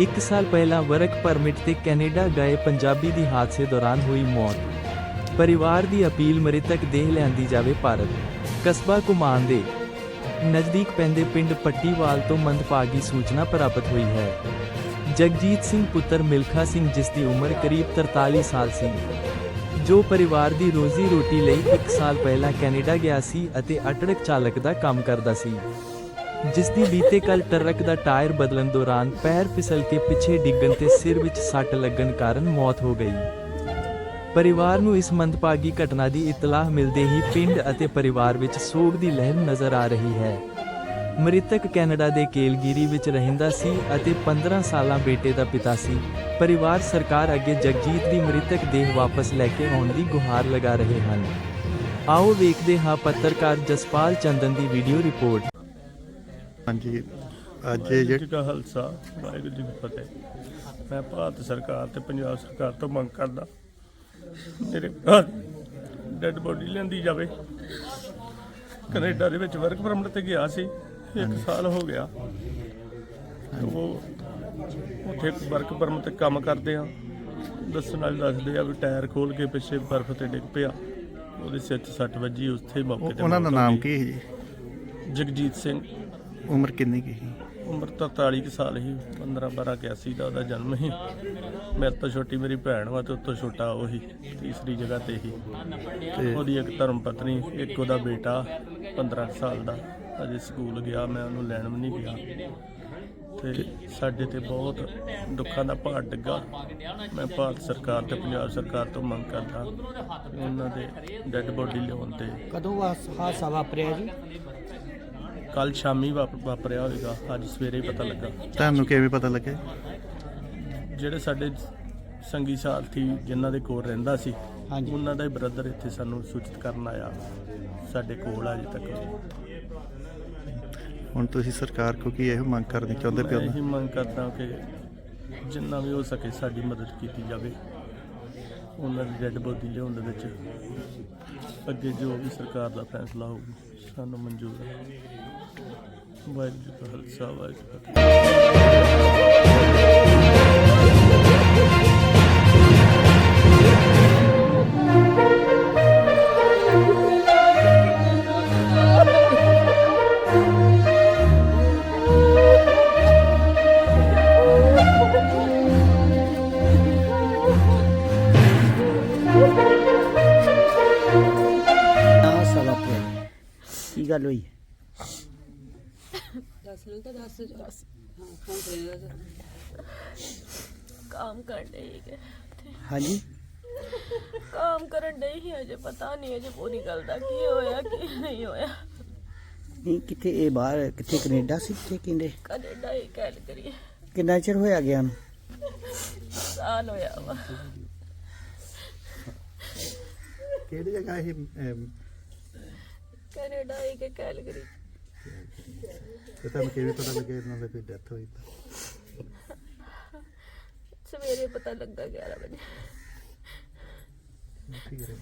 ਇੱਕ ਸਾਲ ਪਹਿਲਾਂ ਵਰਕ ਪਰਮਿਟ ਤੇ ਕੈਨੇਡਾ ਗਏ ਪੰਜਾਬੀ ਦੀ ਹਾਦਸੇ ਦੌਰਾਨ ਹੋਈ ਮੌਤ। ਪਰਿਵਾਰ ਦੀ ਅਪੀਲ ਮ੍ਰਿਤਕ ਦੇਹ ਲਿਆਂਦੀ ਜਾਵੇ ਭਾਰਤ। ਕਸਬਾ ਕੁਮਾਨ ਦੇ ਨਜ਼ਦੀਕ ਪੈਂਦੇ ਪਿੰਡ ਪੱਟੀਵਾਲ ਤੋਂ ਮੰਦਭਾਗੀ ਸੂਚਨਾ ਪ੍ਰਾਪਤ ਹੋਈ ਹੈ। ਜਗਜੀਤ ਸਿੰਘ ਪੁੱਤਰ ਮਿਲਖਾ ਸਿੰਘ, ਜਿਸ ਦੀ ਉਮਰ ਕਰੀਬ 43 ਸਾਲ ਸੀ, ਜੋ ਪਰਿਵਾਰ ਦੀ ਰੋਜ਼ੀ ਰੋਟੀ ਲਈ 1 ਸਾਲ ਪਹਿਲਾਂ ਕੈਨੇਡਾ ਗਿਆ ਸੀ ਅਤੇ ਅਟੜਕ ਚਾਲਕ ਦਾ ਕੰਮ ਕਰਦਾ ਸੀ। ਜਿਸ ਦੀ ਬੀਤੇ ਕੱਲ ਟਰੱਕ ਦਾ ਟਾਇਰ ਬਦਲਣ ਦੌਰਾਨ ਪੈਰ ਫਿਸਲ ਕੇ ਪਿੱਛੇ ਡਿੱਗਣ ਤੇ ਸਿਰ ਵਿੱਚ ਸੱਟ ਲੱਗਣ ਕਾਰਨ ਮੌਤ ਹੋ ਗਈ। ਪਰਿਵਾਰ ਨੂੰ ਇਸ ਮੰਦਭਾਗੀ ਘਟਨਾ ਦੀ ਇਤਲਾਹ ਮਿਲਦੇ ਹੀ ਪਿੰਡ ਅਤੇ ਪਰਿਵਾਰ ਵਿੱਚ ਸੋਗ ਦੀ ਲਹਿਰ ਨਜ਼ਰ ਆ ਰਹੀ ਹੈ। ਮ੍ਰਿਤਕ ਕੈਨੇਡਾ ਦੇ ਕੇਲਗਿਰੀ ਵਿੱਚ ਰਹਿੰਦਾ ਸੀ ਅਤੇ 15 ਸਾਲਾਂ ਬੇਟੇ ਦਾ ਪਿਤਾ ਸੀ। ਪਰਿਵਾਰ ਸਰਕਾਰ ਅੱਗੇ ਜਗਜੀਤ ਦੀ ਮ੍ਰਿਤਕ ਦੇਹ ਵਾਪਸ ਲੈ ਕੇ ਆਉਣ ਦੀ ਗੁਹਾਰ ਲਗਾ ਰਹੇ ਹਨ। ਆਓ ਵੇਖਦੇ ਹਾਂ ਪੱਤਰਕਾਰ ਜਸਪਾਲ ਚੰਦਨ ਦੀ ਵੀਡੀਓ ਰਿਪੋਰਟ। ਹਾਂਜੀ। ਅੱਜ ਇਹ ਜਿਹੜੀ ਕਾ ਖਾਲਸਾ ਵਾਹਿਗੁਰੂ ਜੀ ਕੀ ਫਤਿਹ। ਮੈਂ ਭਾਰਤ ਸਰਕਾਰ ਤੇ ਪੰਜਾਬ ਸਰਕਾਰ ਤੋਂ ਮੰਗ ਕਰਦਾ ਮੇਰੇ ਡੈਡ ਬੋਡੀ ਲੈਂਦੀ ਜਾਵੇ। ਕੈਨੇਡਾ ਦੇ ਵਿੱਚ ਵਰਕ ਪਰਮਿਟ ਤੇ ਗਿਆ ਸੀ ਇੱਕ ਸਾਲ ਹੋ ਗਿਆ। ਤੇ ਉਹ ਉੱਥੇ ਵਰਕ ਪਰਮਿਟ ਤੇ ਕੰਮ ਕਰਦੇ ਆ। ਦੱਸਣ ਵਾਲੇ ਦੱਸਦੇ ਆ ਵੀ ਟਾਇਰ ਖੋਲ ਕੇ ਪਿੱਛੇ ਬਰਫ਼ ਤੇ ਡਿੱਗ ਪਿਆ। ਉਹਦੇ ਸਿਰ 'ਚ ਸੱਟ ਵੱਜੀ ਉੱਥੇ ਮੌਕੇ ਤੇ ਉਹਨਾਂ ਦਾ ਮੌਤ ਹੋ ਨਾਮ ਗਈ। ਕੀ ਹੈ ਜੀ? ਜਗਜੀਤ ਸਿੰਘ। ਉਮਰ ਕਿੰਨੀ ਕੀ ਸੀ? ਉਮਰ ਤਾਂ 43 ਕੁ ਸਾਲ ਹੀ 15 12 81 ਦਾ ਉਹਦਾ ਜਨਮ ਸੀ। ਮੇਰੇ ਤੋਂ ਛੋਟੀ ਮੇਰੀ ਭੈਣ ਵਾ ਤੇ ਉਸ ਤੋਂ ਛੋਟਾ ਉਹੀ ਤੀਸਰੀ ਜਗ੍ਹਾ ਤੇ ਹੀ ਤੇ ਉਹਦੀ ਇੱਕ ਧਰਮ ਪਤਨੀ ਇੱਕ ਉਹਦਾ ਬੇਟਾ 15 ਕੁ ਸਾਲ ਦਾ। ਅਜੇ ਸਕੂਲ ਗਿਆ ਮੈਂ ਉਹਨੂੰ ਲੈਣ ਵੀ ਨਹੀਂ ਗਿਆ। ਤੇ ਸਾਡੇ ਤੇ ਬਹੁਤ ਦੁੱਖਾਂ ਦਾ ਭਾਰ ਡਿੱਗਾ। ਮੈਂ ਭਾਰਤ ਸਰਕਾਰ ਤੇ ਪੰਜਾਬ ਸਰਕਾਰ ਤੋਂ ਮੰਗ ਕਰਦਾ ਕਿ ਉਹਨਾਂ ਦੇ ਡੈੱਡ ਬੋਡੀ ਲਿਆਉਣ ਤੇ ਕਦੋਂ ਹਾਦਸਾ ਵਾਪਰਿਆ ਜੀ? ਕੱਲ ਸ਼ਾਮੀ ਵਾਪ- ਵਾਪਰਿਆ ਹੋਵੇਗਾ ਅੱਜ ਸਵੇਰੇ ਹੀ ਪਤਾ ਲੱਗਾ। ਤੁਹਾਨੂੰ ਕਿਵੇਂ ਪਤਾ ਲੱਗਿਆ ਜਿਹੜੇ ਸਾਡੇ ਸੰਗੀ ਸਾਥੀ ਜਿਨ੍ਹਾਂ ਦੇ ਕੋਲ ਰਹਿੰਦਾ ਸੀ। ਉਹਨਾਂ ਦਾ ਹੀ ਬ੍ਰਦਰ ਇੱਥੇ ਸਾਨੂੰ ਸੂਚਿਤ ਕਰਨ ਆਇਆ ਸਾਡੇ ਕੋਲ ਅਜੇ ਤੱਕ। ਹੁਣ ਤੁਸੀਂ ਸਰਕਾਰ ਕੋ ਕੀ ਇਹੋ ਮੰਗ ਕਰਨੀ ਚਾਹੁੰਦੇ ਮੈਂ ਪਿਓ ਇਹੀ ਮੰਗ ਕਰਦਾ ਕਿ ਜਿੰਨਾ ਵੀ ਹੋ ਸਕੇ ਸਾਡੀ ਮਦਦ ਕੀਤੀ ਜਾਵੇ। ਉਹਨਾਂ ਦੀ ਡੈੱਡ ਬੋਡੀ ਲਿਆਉਣ ਦੇ ਵਿੱਚ ਅੱਗੇ ਜੋ ਵੀ ਸਰਕਾਰ ਦਾ ਫੈਸਲਾ ਹੋਊ। ਸਾਨੂੰ ਮਨਜ਼ੂਰ ਹੈ। ਵਾਹਿਗੁਰੂ ਜੀ ਕਾ ਖਾਲਸਾ ਵਾਹਿਗੁਰੂ ਕੀ ਗੱਲ ਹੋਈ? ਦੱਸ ਲੋ ਤਾਂ ਦੱਸ ਹਾਂ ਫੋਨ ਕਰਿਆ ਕੰਮ ਕਰ ਰਹੀ ਹੈ ਹਾਂਜੀ? ਕੰਮ ਕਰਨ ਡਈ ਹੀ ਅਜੇ ਪਤਾ ਨਹੀਂ ਅਜੇ ਪੂਰੀ ਗੱਲ ਦਾ ਕੀ ਹੋਇਆ ਕੀ ਨਹੀਂ ਹੋਇਆ। ਨਹੀਂ ਕਿੱਥੇ ਇਹ ਬਾਹਰ ਕਿੱਥੇ ਕੈਨੇਡਾ ਸੀ ਕਿੱਥੇ ਕਿੰਨੇ ਕੈਨੇਡਾ ਹੀ ਗੱਲ ਕਰੀਏ। ਕਿੰਨਾ ਚਿਰ ਹੋਇਆ ਗਿਆ ਨੂੰ? ਸਾਲ ਹੋਇਆ ਵਾ। ਕਿਹੜੀ ਜਗ੍ਹਾ ਇਹ ਕੈਨੇਡਾ ਹੀ ਕਿ ਕਹਿ ਕਰੀ ਤੇ ਤੁਹਾਨੂੰ ਕਿਵੇਂ ਪਤਾ ਲੱਗਿਆ ਇਹਨਾਂ ਦੀ ਕੋਈ ਡੈਥ ਹੋਈ ਸਵੇਰੇ ਪਤਾ ਲੱਗਾ 11 ਵਜੇ। ਠੀਕ ਹੈ।